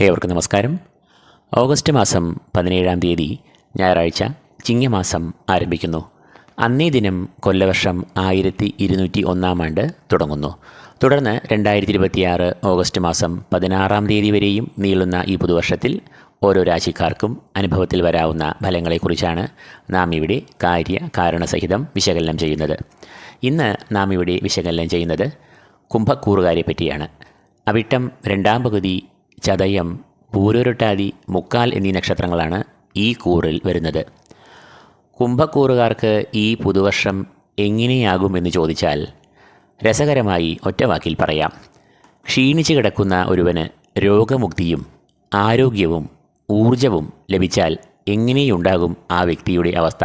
ഏവർക്കും നമസ്കാരം. ഓഗസ്റ്റ് മാസം പതിനേഴാം തീയതി ഞായറാഴ്ച ചിങ്ങമാസം ആരംഭിക്കുന്നു. അന്നേ ദിനം കൊല്ലവർഷം ആയിരത്തി ഇരുന്നൂറ്റി ഒന്നാം ആണ്ട് തുടങ്ങുന്നു. തുടർന്ന് രണ്ടായിരത്തി ഇരുപത്തിയാറ് ഓഗസ്റ്റ് മാസം പതിനാറാം തീയതി വരെയും നീളുന്ന ഈ പുതുവർഷത്തിൽ ഓരോ രാശിക്കാർക്കും അനുഭവത്തിൽ വരാവുന്ന ഫലങ്ങളെക്കുറിച്ചാണ് നാം ഇവിടെ കാര്യ കാരണസഹിതം വിശകലനം ചെയ്യുന്നത്. ഇന്ന് നാം ഇവിടെ വിശകലനം ചെയ്യുന്നത് കുംഭക്കൂറുകാരെ പറ്റിയാണ്. അവിട്ടം രണ്ടാം പകുതി ചതയം പൂരൊരുട്ടാതി മുക്കാൽ എന്നീ നക്ഷത്രങ്ങളാണ് ഈ കൂറിൽ വരുന്നത്. കുംഭക്കൂറുകാർക്ക് ഈ പുതുവർഷം എങ്ങനെയാകുമെന്ന് ചോദിച്ചാൽ രസകരമായി ഒറ്റവാക്കിൽ പറയാം. ക്ഷീണിച്ചു കിടക്കുന്ന ഒരുവന് രോഗമുക്തിയും ആരോഗ്യവും ഊർജവും ലഭിച്ചാൽ എങ്ങനെയുണ്ടാകും ആ വ്യക്തിയുടെ അവസ്ഥ?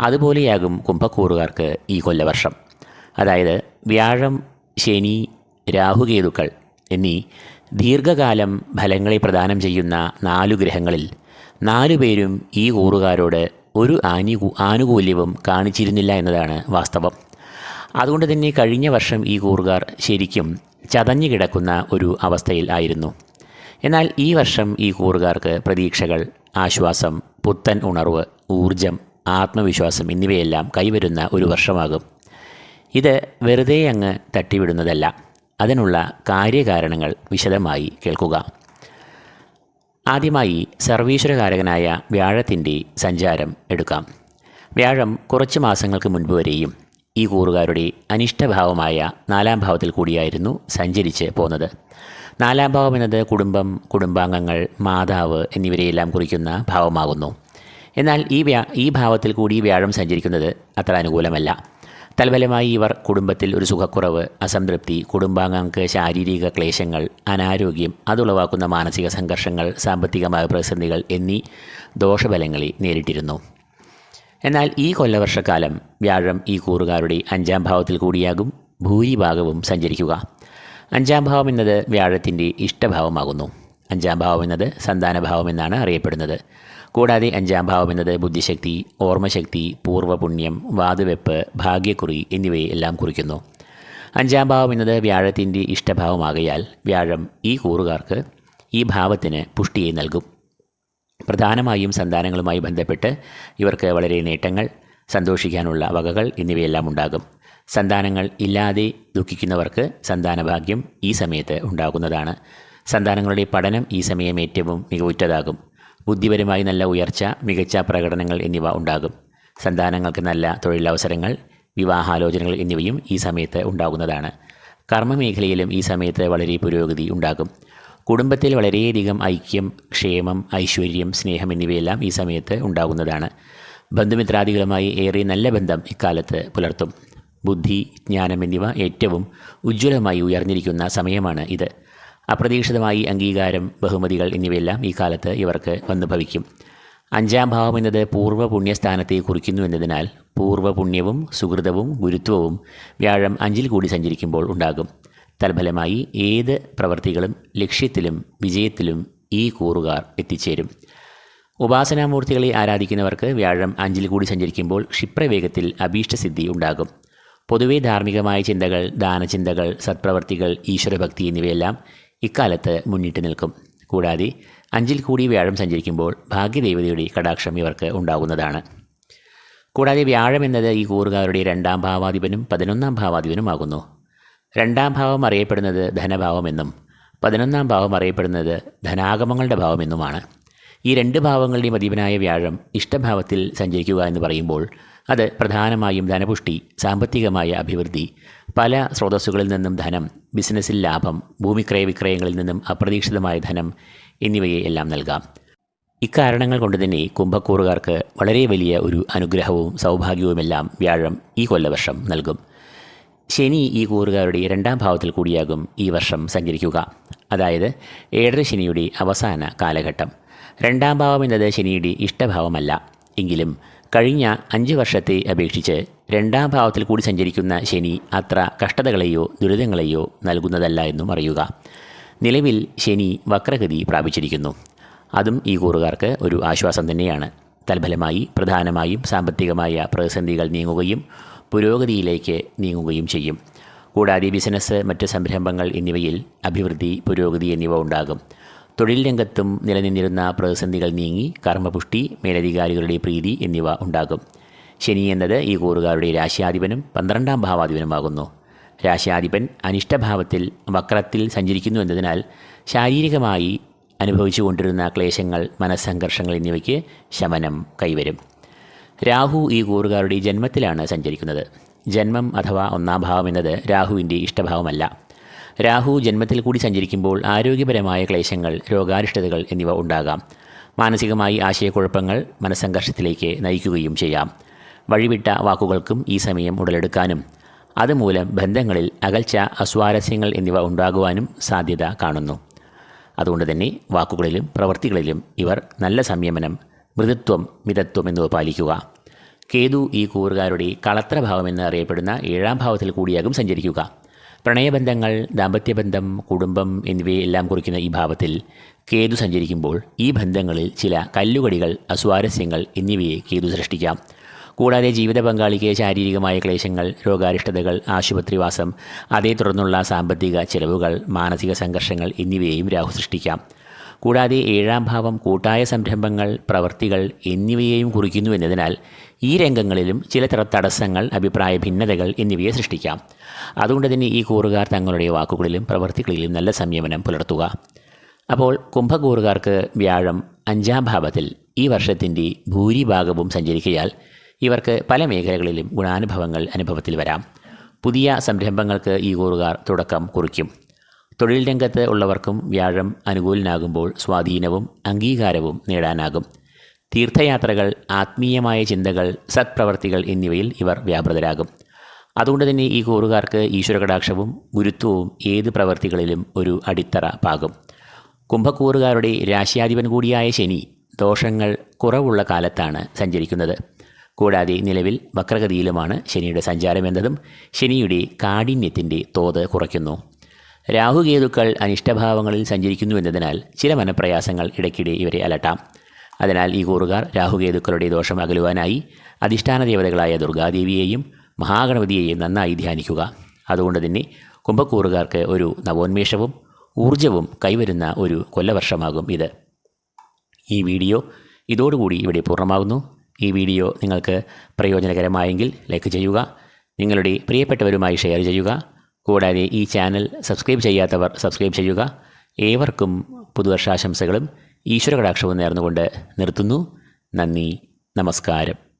അതുപോലെയാകും കുംഭക്കൂറുകാർക്ക് ഈ കൊല്ലവർഷം. അതായത് വ്യാഴം ശനി രാഹുകേതുക്കൾ എന്നീ ദീർഘകാലം ഫലങ്ങളെ പ്രദാനം ചെയ്യുന്ന നാലു ഗ്രഹങ്ങളിൽ നാലു പേരും ഈ കൂറുകാരോട് ഒരു ആനുകൂ ആനുകൂല്യവും കാണിച്ചിരുന്നില്ല എന്നതാണ് വാസ്തവം. അതുകൊണ്ട് തന്നെ കഴിഞ്ഞ വർഷം ഈ കൂറുകാർ ശരിക്കും ചതഞ്ഞു കിടക്കുന്ന ഒരു അവസ്ഥയിൽ ആയിരുന്നു. എന്നാൽ ഈ വർഷം ഈ കൂറുകാർക്ക് പ്രതീക്ഷകൾ ആശ്വാസം പുത്തൻ ഉണർവ് ഊർജം ആത്മവിശ്വാസം എന്നിവയെല്ലാം കൈവരുന്ന ഒരു വർഷമാകും. ഇത് വെറുതെ അങ്ങ് തട്ടിവിടുന്നതല്ല. അതിനുള്ള കാര്യകാരണങ്ങൾ വിശദമായി കേൾക്കുക. ആദ്യമായി സർവീശ്വരകാരകനായ വ്യാഴത്തിന്റെ സഞ്ചാരം എടുക്കാം. വ്യാഴം കുറച്ച് മാസങ്ങൾക്ക് മുൻപ് വരെയും ഈ കൂറുകാരുടെ അനിഷ്ടഭാവമായ നാലാം ഭാവത്തിൽ കൂടിയായിരുന്നു സഞ്ചരിച്ച് പോന്നത്. നാലാം ഭാവം എന്നത് കുടുംബം കുടുംബാംഗങ്ങൾ മാതാവ് എന്നിവരെയെല്ലാം കുറിക്കുന്ന ഭാവമാകുന്നു. എന്നാൽ ഈ ഈ ഭാവത്തിൽ കൂടി വ്യാഴം സഞ്ചരിക്കുന്നത് അത്ര അനുകൂലമല്ല. തൽഫലമായി ഇവർ കുടുംബത്തിൽ ഒരു സുഖക്കുറവ് അസംതൃപ്തി കുടുംബാംഗങ്ങൾക്ക് ശാരീരിക ക്ലേശങ്ങൾ അനാരോഗ്യം അതുളവാക്കുന്ന മാനസിക സംഘർഷങ്ങൾ സാമ്പത്തികമായ പ്രതിസന്ധികൾ എന്നീ ദോഷഫലങ്ങളെ നേരിട്ടിരുന്നു. എന്നാൽ ഈ കൊല്ലവർഷക്കാലം വ്യാഴം ഈ കൂറുകാരുടെ അഞ്ചാം ഭാവത്തിൽ കൂടിയാകും ഭൂരിഭാഗവും സഞ്ചരിക്കുക. അഞ്ചാം ഭാവം എന്നത് വ്യാഴത്തിന്റെ ഇഷ്ടഭാവമാകുന്നു. അഞ്ചാം ഭാവം എന്നത് സന്താനഭാവം എന്നാണ് അറിയപ്പെടുന്നത്. കൂടാതെ അഞ്ചാം ഭാവം എന്നത് ബുദ്ധിശക്തി ഓർമ്മശക്തി പൂർവപുണ്യം വാതുവെപ്പ് ഭാഗ്യക്കുറി എന്നിവയെ എല്ലാം കുറിക്കുന്നു. അഞ്ചാം ഭാവം എന്നത് വ്യാഴത്തിന്റെ ഇഷ്ടഭാവമാകയാൽ വ്യാഴം ഈ കൂറുകാർക്ക് ഈ ഭാവത്തിന് പുഷ്ടിയെ നൽകും. പ്രധാനമായും സന്താനങ്ങളുമായി ബന്ധപ്പെട്ട് ഇവർക്ക് വളരെ നേട്ടങ്ങൾ സന്തോഷിക്കാനുള്ള വകകൾ എന്നിവയെല്ലാം ഉണ്ടാകും. സന്താനങ്ങൾ ഇല്ലാതെ ദുഃഖിക്കുന്നവർക്ക് സന്താനഭാഗ്യം ഈ സമയത്ത് ഉണ്ടാകുന്നതാണ്. സന്താനങ്ങളുടെ പഠനം ഈ സമയം ഏറ്റവും മികവുറ്റതാകും. ബുദ്ധിപരമായി നല്ല ഉയർച്ച മികച്ച പ്രകടനങ്ങൾ എന്നിവ ഉണ്ടാകും. സന്താനങ്ങൾക്ക് നല്ല തൊഴിലവസരങ്ങൾ വിവാഹാലോചനകൾ എന്നിവയും ഈ സമയത്ത് ഉണ്ടാകുന്നതാണ്. കർമ്മമേഖലയിലും ഈ സമയത്ത് വളരെ പുരോഗതി ഉണ്ടാകും. കുടുംബത്തിൽ വളരെയധികം ഐക്യം ക്ഷേമം ഐശ്വര്യം സ്നേഹം എന്നിവയെല്ലാം ഈ സമയത്ത് ഉണ്ടാകുന്നതാണ്. ബന്ധുമിത്രാദികളുമായി ഏറെ നല്ല ബന്ധം ഇക്കാലത്ത് പുലർത്തും. ബുദ്ധി ജ്ഞാനം എന്നിവ ഏറ്റവും ഉജ്ജ്വലമായി ഉയർന്നിരിക്കുന്ന സമയമാണ് ഇത്. അപ്രതീക്ഷിതമായി അംഗീകാരം ബഹുമതികൾ എന്നിവയെല്ലാം ഈ കാലത്ത് ഇവർക്ക് വന്നു ഭവിക്കും. അഞ്ചാം ഭാവം എന്നത് പൂർവ പുണ്യസ്ഥാനത്തെ കുറിക്കുന്നു എന്നതിനാൽ പൂർവ പുണ്യവും സുഹൃതവും ഗുരുത്വവും വ്യാഴം അഞ്ചിൽ കൂടി സഞ്ചരിക്കുമ്പോൾ ഉണ്ടാകും. തൽഫലമായി ഏത് പ്രവൃത്തികളും ലക്ഷ്യത്തിലും വിജയത്തിലും ഈ കൂറുകാർ എത്തിച്ചേരും. ഉപാസനാമൂർത്തികളെ ആരാധിക്കുന്നവർക്ക് വ്യാഴം അഞ്ചിൽ കൂടി സഞ്ചരിക്കുമ്പോൾ ക്ഷിപ്രവേഗത്തിൽ അഭീഷ്ടസിദ്ധി ഉണ്ടാകും. പൊതുവെ ധാർമ്മികമായ ചിന്തകൾ ദാനചിന്തകൾ സത്പ്രവർത്തികൾ ഈശ്വരഭക്തി എന്നിവയെല്ലാം ഇക്കാലത്ത് മുന്നിട്ട് നിൽക്കും. കൂടാതെ അഞ്ചിൽ കൂടി വ്യാഴം സഞ്ചരിക്കുമ്പോൾ ഭാഗ്യദേവതയുടെ കടാക്ഷം ഇവർക്ക് ഉണ്ടാകുന്നതാണ്. കൂടാതെ വ്യാഴം എന്നത് ഈ കൂറുകാരുടെ രണ്ടാം ഭാവാധിപനും പതിനൊന്നാം ഭാവാധിപനുമാകുന്നു രണ്ടാം ഭാവം അറിയപ്പെടുന്നത് ധനഭാവമെന്നും പതിനൊന്നാം ഭാവം അറിയപ്പെടുന്നത് ധനാഗമങ്ങളുടെ ഭാവമെന്നുമാണ് ഈ രണ്ട് ഭാവങ്ങളുടെയും അധീപനായ വ്യാഴം ഇഷ്ടഭാവത്തിൽ സഞ്ചരിക്കുക എന്ന് പറയുമ്പോൾ അത് പ്രധാനമായും ധനപുഷ്ടി സാമ്പത്തികമായ അഭിവൃദ്ധി പല സ്രോതസ്സുകളിൽ നിന്നും ധനം ബിസിനസ്സിൽ ലാഭം ഭൂമിക്രയ വിക്രയങ്ങളിൽ നിന്നും അപ്രതീക്ഷിതമായ ധനം എന്നിവയെ എല്ലാം നൽകാം. ഇക്കാരണങ്ങൾ കൊണ്ട് തന്നെ കുംഭക്കൂറുകാർക്ക് വളരെ വലിയ ഒരു അനുഗ്രഹവും സൗഭാഗ്യവുമെല്ലാം വ്യാഴം ഈ കൊല്ലവർഷം നൽകും. ശനി ഈ കൂറുകാരുടെ രണ്ടാം ഭാവത്തിൽ കൂടിയാകും ഈ വർഷം സഞ്ചരിക്കുക. അതായത് ഏഴര ശനിയുടെ അവസാന കാലഘട്ടം. രണ്ടാം ഭാവം എന്നത് ശനിയുടെ ഇഷ്ടഭാവമല്ല. എങ്കിലും കഴിഞ്ഞ അഞ്ച് വർഷത്തെ അപേക്ഷിച്ച് രണ്ടാം ഭാവത്തിൽ കൂടി സഞ്ചരിക്കുന്ന ശനി അത്ര കഷ്ടതകളെയോ ദുരിതങ്ങളെയോ നൽകുന്നതല്ല എന്നും അറിയുക. നിലവിൽ ശനി വക്രഗതി പ്രാപിച്ചിരിക്കുന്നു. അതും ഈ കൂറുകാർക്ക് ഒരു ആശ്വാസം തന്നെയാണ്. തൽഫലമായി പ്രധാനമായും സാമ്പത്തികമായ പ്രതിസന്ധികൾ നീങ്ങുകയും പുരോഗതിയിലേക്ക് നീങ്ങുകയും ചെയ്യും. കൂടാതെ ബിസിനസ് മറ്റ് സംരംഭങ്ങൾ എന്നിവയിൽ അഭിവൃദ്ധി പുരോഗതി എന്നിവ ഉണ്ടാകും. തൊഴിൽ രംഗത്തും നിലനിന്നിരുന്ന പ്രതിസന്ധികൾ നീങ്ങി കർമ്മപുഷ്ടി മേലധികാരികളുടെ പ്രീതി എന്നിവ ഉണ്ടാകും. ശനി എന്നത് ഈ കൂറുകാരുടെ രാശ്യാധിപനും പന്ത്രണ്ടാം ഭാവാധിപനുമാകുന്നു. രാശ്യാധിപൻ അനിഷ്ടഭാവത്തിൽ വക്രത്തിൽ സഞ്ചരിക്കുന്നു എന്നതിനാൽ ശാരീരികമായി അനുഭവിച്ചു കൊണ്ടിരുന്ന ക്ലേശങ്ങൾ മനസ്സംഘർഷങ്ങൾ എന്നിവയ്ക്ക് ശമനം കൈവരും. രാഹു ഈ കൂറുകാരുടെ ജന്മത്തിലാണ് സഞ്ചരിക്കുന്നത്. ജന്മം അഥവാ ഒന്നാം ഭാവം എന്നത് രാഹുവിന്റെ ഇഷ്ടഭാവമല്ല. രാഹു ജന്മത്തിൽ കൂടി സഞ്ചരിക്കുമ്പോൾ ആരോഗ്യപരമായ ക്ലേശങ്ങൾ രോഗാരിഷ്ടതകൾ എന്നിവ ഉണ്ടാകാം. മാനസികമായി ആശയക്കുഴപ്പങ്ങൾ മനസ്സംഘർഷത്തിലേക്ക് നയിക്കുകയും ചെയ്യാം. വഴിവിട്ട വാക്കുകൾക്കും ഈ സമയം ഉടലെടുക്കാനും അതുമൂലം ബന്ധങ്ങളിൽ അകൽച്ച അസ്വാരസ്യങ്ങൾ എന്നിവ ഉണ്ടാകുവാനും സാധ്യത കാണുന്നു. അതുകൊണ്ട് തന്നെ വാക്കുകളിലും പ്രവൃത്തികളിലും ഇവർ നല്ല സംയമനം മൃദുത്വം മിതത്വം എന്നിവ പാലിക്കുക. കേതു ഈ കൂറുകാരുടെ കളത്രഭാവം എന്ന് അറിയപ്പെടുന്ന ഏഴാം ഭാവത്തിൽ കൂടിയാകും സഞ്ചരിക്കുക. പ്രണയബന്ധങ്ങൾ ദാമ്പത്യബന്ധം കുടുംബം എന്നിവയെല്ലാം കുറിക്കുന്ന ഈ ഭാവത്തിൽ കേതു സഞ്ചരിക്കുമ്പോൾ ഈ ബന്ധങ്ങളിൽ ചില കല്ലുകടികൾ അസ്വാരസ്യങ്ങൾ എന്നിവയെ കേതു സൃഷ്ടിക്കാം. കൂടാതെ ജീവിത പങ്കാളിക്ക് ശാരീരികമായ ക്ലേശങ്ങൾ രോഗാരിഷ്ടതകൾ ആശുപത്രിവാസം അതേ തുടർന്നുള്ള സാമ്പത്തിക ചെലവുകൾ മാനസിക സംഘർഷങ്ങൾ എന്നിവയെയും രാഹു സൃഷ്ടിക്കാം. കൂടാതെ ഏഴാം ഭാവം കൂട്ടായ സംരംഭങ്ങൾ പ്രവർത്തികൾ എന്നിവയെയും കുറിക്കുന്നു എന്നതിനാൽ ഈ രംഗങ്ങളിലും ചില തടസ്സങ്ങൾ അഭിപ്രായ ഭിന്നതകൾ എന്നിവയെ സൃഷ്ടിക്കാം. അതുകൊണ്ട് തന്നെ ഈ കൂറുകാർ തങ്ങളുടെ വാക്കുകളിലും പ്രവർത്തികളിലും നല്ല സംയമനം പുലർത്തുക. അപ്പോൾ കുംഭകൂറുകാർക്ക് വ്യാഴം അഞ്ചാം ഭാവത്തിൽ ഈ വർഷത്തിന്റെ ഭൂരിഭാഗവും സഞ്ചരിക്കയാൽ ഇവർക്ക് പല മേഖലകളിലും ഗുണാനുഭവങ്ങൾ അനുഭവത്തിൽ വരാം. പുതിയ സംരംഭങ്ങൾക്ക് ഈ കൂറുകാർ തുടക്കം കുറിക്കും. തൊഴിൽ രംഗത്ത് ഉള്ളവർക്കും വ്യാഴം അനുകൂലനാകുമ്പോൾ സ്വാധീനവും അംഗീകാരവും നേടാനാകും. തീർത്ഥയാത്രകൾ ആത്മീയമായ ചിന്തകൾ സത്പ്രവർത്തികൾ എന്നിവയിൽ ഇവർ വ്യാപൃതരാകും. അതുകൊണ്ട് തന്നെ ഈ കൂറുകാർക്ക് ഈശ്വരകടാക്ഷവും ഗുരുത്വവും ഏത് പ്രവർത്തികളിലും ഒരു അടിത്തറ പാകും. കുംഭക്കൂറുകാരുടെ രാശ്യാധിപൻ കൂടിയായ ശനി ദോഷങ്ങൾ കുറവുള്ള കാലത്താണ് സഞ്ചരിക്കുന്നത്. കൂടാതെ നിലവിൽ വക്രഗതിയിലുമാണ് ശനിയുടെ സഞ്ചാരമെന്നതും ശനിയുടെ കാഠിന്യത്തിന്റെ തോത് കുറയ്ക്കുന്നു. രാഹുകേതുക്കൾ അനിഷ്ടഭാവങ്ങളിൽ സഞ്ചരിക്കുന്നു എന്നതിനാൽ ചില മനപ്രയാസങ്ങൾ ഇടയ്ക്കിടെ ഇവരെ അലട്ടാം. അതിനാൽ ഈ കൂറുകാർ രാഹുകേതുക്കളുടെ ദോഷം അകലുവാനായി അധിഷ്ഠാന ദേവതകളായ ദുർഗാദേവിയെയും മഹാഗണപതിയെയും നന്നായി ധ്യാനിക്കുക. അതുകൊണ്ട് തന്നെ കുംഭക്കൂറുകാർക്ക് ഒരു നവോന്മേഷവും ഊർജവും കൈവരുന്ന ഒരു കൊല്ലവർഷമാകും ഇത്. ഈ വീഡിയോ ഇതോടുകൂടി ഇവിടെ പൂർണമാകുന്നു. ഈ വീഡിയോ നിങ്ങൾക്ക് പ്രയോജനകരമായെങ്കിൽ ലൈക്ക് ചെയ്യുക. നിങ്ങളുടെ പ്രിയപ്പെട്ടവരുമായി ഷെയർ ചെയ്യുക. കൂടാതെ ഈ ചാനൽ സബ്സ്ക്രൈബ് ചെയ്യാത്തവർ സബ്സ്ക്രൈബ് ചെയ്യുക. ഏവർക്കും പുതുവർഷാശംസകളും ഈശ്വരകടാക്ഷവും നേർന്നുകൊണ്ട് നിർത്തുന്നു. നന്ദി നമസ്കാരം.